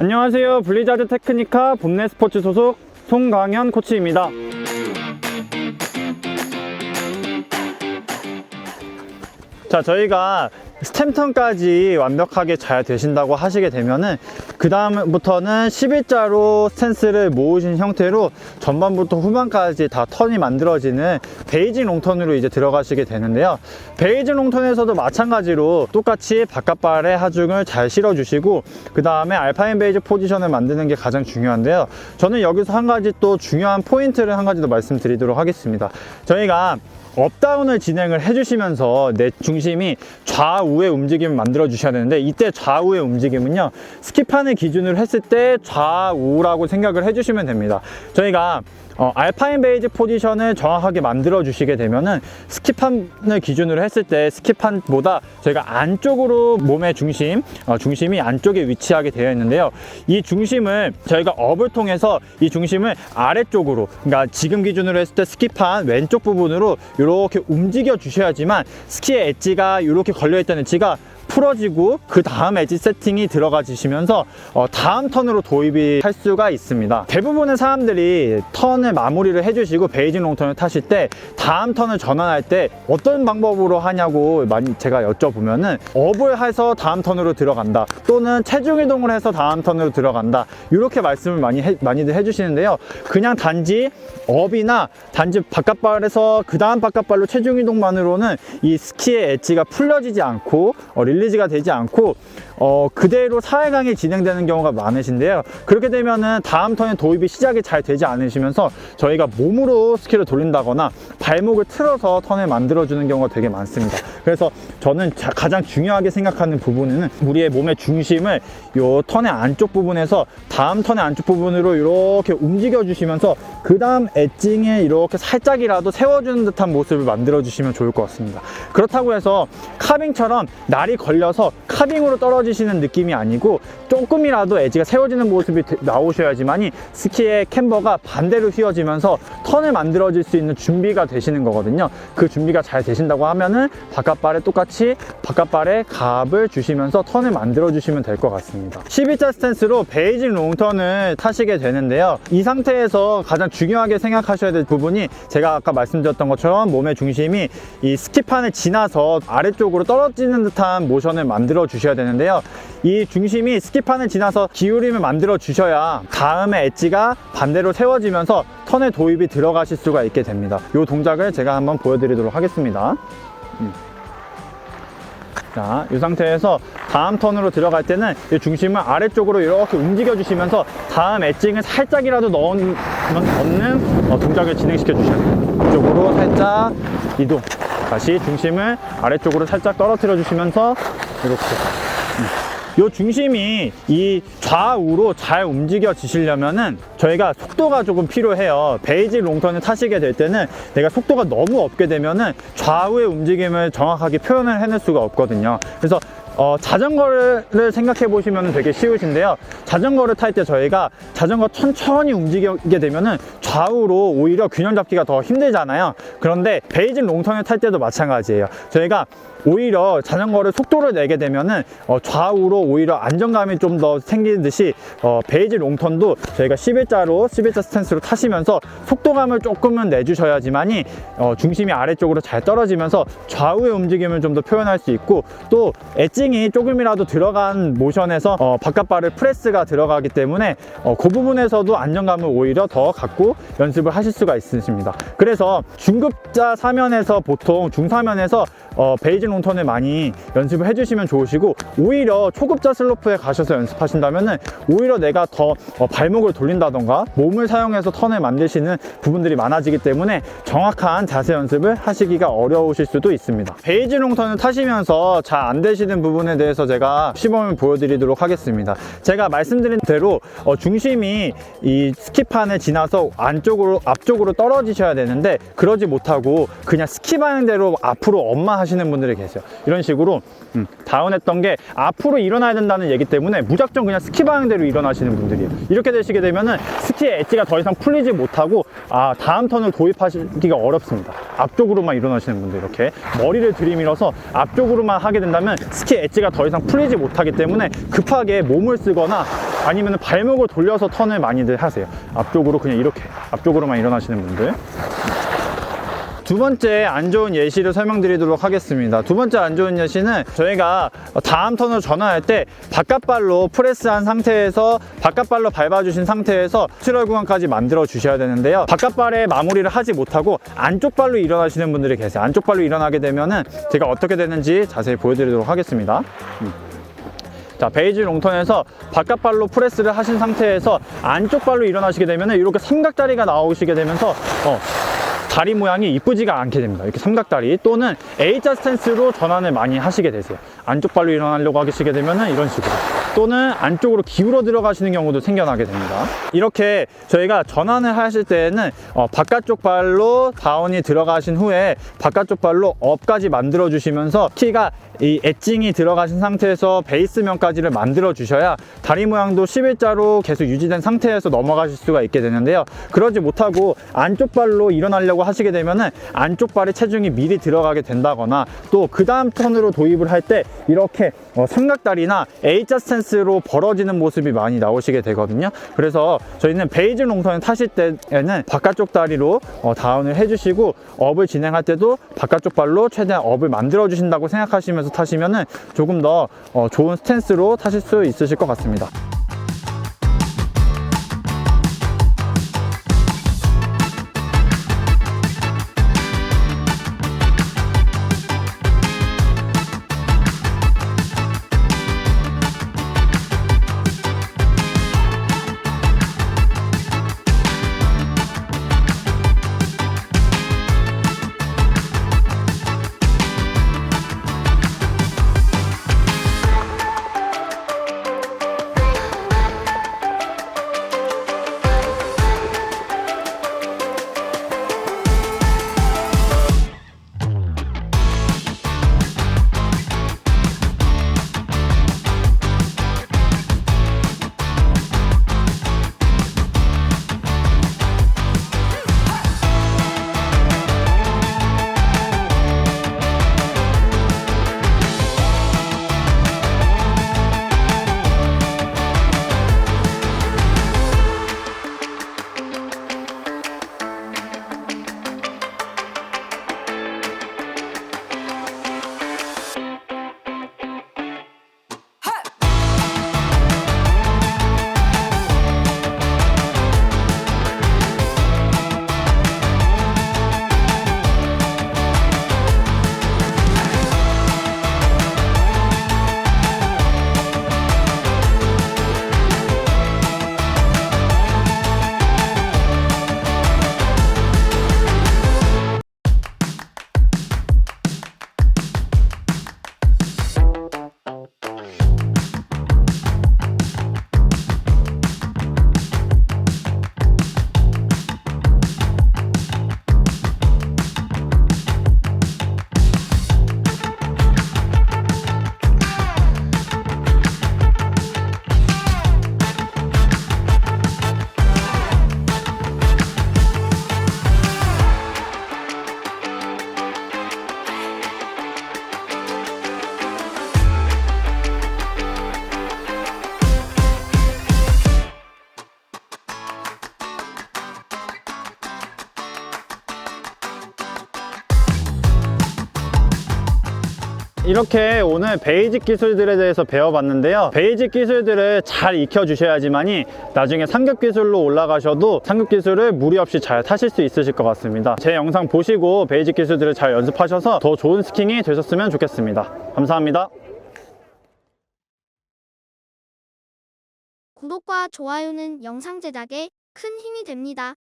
안녕하세요. 블리자드 테크니카 봄내 스포츠 소속 송강현 코치입니다. 자, 저희가 스탬턴까지 완벽하게 잘 되신다고 하시게 되면은 그 다음부터는 11자로 스탠스를 모으신 형태로 전반부터 후반까지 다 턴이 만들어지는 베이징 롱턴으로 이제 들어가시게 되는데요. 베이징 롱턴에서도 마찬가지로 똑같이 바깥발에 하중을 잘 실어주시고 그 다음에 알파인 베이지 포지션을 만드는 게 가장 중요한데요. 저는 여기서 한 가지 또 중요한 포인트를 한 가지 더 말씀드리도록 하겠습니다. 저희가 업다운을 진행을 해주시면서 내 중심이 좌우의 움직임을 만들어 주셔야 되는데 이때 좌우의 움직임은요 스키판을 기준으로 했을 때 좌우라고 생각을 해주시면 됩니다. 저희가 어, 알파인 베이지 포지션을 정확하게 만들어 주시게 되면은 스키판을 기준으로 했을 때 스키판보다 저희가 안쪽으로 몸의 중심 어, 중심이 안쪽에 위치하게 되어 있는데요. 이 중심을 저희가 업을 통해서 이 중심을 아래쪽으로 그러니까 지금 기준으로 했을 때 스키판 왼쪽 부분으로 이렇게 움직여 주셔야지만 스키의 엣지가 이렇게 걸려 있던 엣지가 풀어지고 그 다음 엣지 세팅이 들어가 주시면서 어, 다음 턴으로 도입이 할 수가 있습니다. 대부분의 사람들이 턴을 마무리를 해주시고 베이징 롱턴을 타실 때 다음 턴을 전환할 때 어떤 방법으로 하냐고 많이 제가 여쭤보면은 업을 해서 다음 턴으로 들어간다 또는 체중 이동을 해서 다음 턴으로 들어간다. 이렇게 말씀을 많이 해, 많이들 해주시는데요. 그냥 단지 업이나 단지 바깥발에서 그 다음 바깥발로 체중 이동만으로는 이 스키의 엣지가 풀려지지 않고 어, 릴리 즈가 되지 않고 어, 그대로 사회강이 진행되는 경우가 많으신데요. 그렇게 되면은 다음 턴에 도입이 시작이 잘 되지 않으시면서 저희가 몸으로 스키를 돌린다거나 발목을 틀어서 턴을 만들어주는 경우가 되게 많습니다. 그래서 저는 자- 가장 중요하게 생각하는 부분은 우리의 몸의 중심을 요 턴의 안쪽 부분에서 다음 턴의 안쪽 부분으로 이렇게 움직여 주시면서 그 다음 엣징에 이렇게 살짝이라도 세워주는 듯한 모습을 만들어 주시면 좋을 것 같습니다. 그렇다고 해서 카빙처럼 날이 걸 려서 카빙으로 떨어지시는 느낌이 아니고 조금이라도 엣지가 세워지는 모습이 되- 나오셔야지만이 스키의 캠버가 반대로 휘어지면서 턴을 만들어질 수 있는 준비가 되시는 거거든요. 그 준비가 잘 되신다고 하면은 바깥발에 똑같이 바깥발에 갑을 주시면서 턴을 만들어 주시면 될 것 같습니다. 12자 스탠스로 베이징 롱턴을 타시게 되는데요. 이 상태에서 가장 중요하게 생각하셔야 될 부분이 제가 아까 말씀드렸던 것처럼 몸의 중심이 이 스키판을 지나서 아래쪽으로 떨어지는 듯한 모 션을 만들어 주셔야 되는데요. 이 중심이 스키판을 지나서 기울임을 만들어 주셔야 다음에 엣지가 반대로 세워지면서 턴의 도입이 들어가실 수가 있게 됩니다. 이 동작을 제가 한번 보여드리도록 하겠습니다. 음. 자, 이 상태에서 다음 턴으로 들어갈 때는 이 중심을 아래쪽으로 이렇게 움직여 주시면서 다음 엣징을 살짝이라도 넣는, 넣는 어, 동작을 진행시켜 주셔야 돼요. 이쪽으로 살짝 이동. 다시 중심을 아래쪽으로 살짝 떨어뜨려 주시면서 이렇게. 이 중심이 이 좌우로 잘 움직여지시려면은 저희가 속도가 조금 필요해요. 베이지 롱턴을 타시게 될 때는 내가 속도가 너무 없게 되면은 좌우의 움직임을 정확하게 표현을 해낼 수가 없거든요. 그래서 어, 자전거를 생각해 보시면 되게 쉬우신데요. 자전거를 탈 때 저희가 자전거 천천히 움직이게 되면은 좌우로 오히려 균형 잡기가 더 힘들잖아요. 그런데 베이징 롱턴을 탈 때도 마찬가지예요. 저희가 오히려 자전거를 속도를 내게 되면은 어, 좌우로 오히려 안정감이 좀 더 생기듯이 어, 베이지 롱턴도 저희가 11자로 11자 스탠스로 타시면서 속도감을 조금은 내주셔야지만이 어, 중심이 아래쪽으로 잘 떨어지면서 좌우의 움직임을 좀 더 표현할 수 있고 또 엣징 이 조금이라도 들어간 모션에서 어, 바깥발을 프레스가 들어가기 때문에 어, 그 부분에서도 안정감을 오히려 더 갖고 연습을 하실 수가 있으십니다. 그래서 중급자 사면에서 보통 중사면에서 어, 베이징 롱턴을 많이 연습을 해주시면 좋으시고 오히려 초급자 슬로프에 가셔서 연습하신다면은 오히려 내가 더 어, 발목을 돌린다던가 몸을 사용해서 턴을 만드시는 부분들이 많아지기 때문에 정확한 자세 연습을 하시기가 어려우실 수도 있습니다. 베이징 롱턴을 타시면서 잘 안 되시는 부분 에 대해서 제가 시범을 보여드리도록 하겠습니다. 제가 말씀드린 대로 어, 중심이 이 스키판을 지나서 안쪽으로 앞쪽으로 떨어지셔야 되는데 그러지 못하고 그냥 스키 방향대로 앞으로 엄마 하시는 분들이 계세요. 이런 식으로 음, 다운했던 게 앞으로 일어나야 된다는 얘기 때문에 무작정 그냥 스키 방향대로 일어나시는 분들이에요. 이렇게 되시게 되면은 스키의 엣지가 더 이상 풀리지 못하고 아 다음 턴을 도입하시기가 어렵습니다. 앞쪽으로만 일어나시는 분들 이렇게 머리를 들이밀어서 앞쪽으로만 하게 된다면 스키 엣지가 더 이상 풀리지 못하기 때문에 급하게 몸을 쓰거나 아니면 발목을 돌려서 턴을 많이들 하세요. 앞쪽으로 그냥 이렇게 앞쪽으로만 일어나시는 분들. 두 번째 안 좋은 예시를 설명드리도록 하겠습니다. 두 번째 안 좋은 예시는 저희가 다음 턴을 전환할 때 바깥발로 프레스한 상태에서 바깥발로 밟아주신 상태에서 출혈 구간까지 만들어 주셔야 되는데요. 바깥발에 마무리를 하지 못하고 안쪽 발로 일어나시는 분들이 계세요. 안쪽 발로 일어나게 되면은 제가 어떻게 되는지 자세히 보여드리도록 하겠습니다. 자, 베이지 롱턴에서 바깥발로 프레스를 하신 상태에서 안쪽 발로 일어나시게 되면 이렇게 삼각다리가 나오시게 되면서 어, 다리 모양이 이쁘지가 않게 됩니다. 이렇게 삼각다리 또는 A자 스탠스로 전환을 많이 하시게 되세요. 안쪽 발로 일어나려고 하시게 되면 이런 식으로 또는 안쪽으로 기울어 들어가시는 경우도 생겨나게 됩니다. 이렇게 저희가 전환을 하실 때에는 어, 바깥쪽 발로 다운이 들어가신 후에 바깥쪽 발로 업까지 만들어 주시면서 키가 이 엣징이 들어가신 상태에서 베이스면까지를 만들어 주셔야 다리 모양도 11자로 계속 유지된 상태에서 넘어가실 수가 있게 되는데요. 그러지 못하고 안쪽 발로 일어나려고 하시게 되면은 안쪽 발에 체중이 미리 들어가게 된다거나 또 그 다음 턴으로 도입을 할 때 이렇게 어, 삼각다리나 A자 스탠 스로 벌어지는 모습이 많이 나오시게 되거든요. 그래서 저희는 베이지 롱선을 타실 때에는 바깥쪽 다리로 어, 다운을 해주시고 업을 진행할 때도 바깥쪽 발로 최대한 업을 만들어 주신다고 생각하시면서 타시면은 조금 더 어, 좋은 스탠스로 타실 수 있으실 것 같습니다. 이렇게 오늘 베이직 기술들에 대해서 배워봤는데요. 베이직 기술들을 잘 익혀주셔야지만이 나중에 상급 기술로 올라가셔도 상급 기술을 무리 없이 잘 타실 수 있으실 것 같습니다. 제 영상 보시고 베이직 기술들을 잘 연습하셔서 더 좋은 스킹이 되셨으면 좋겠습니다. 감사합니다. 구독과 좋아요는 영상 제작에 큰 힘이 됩니다.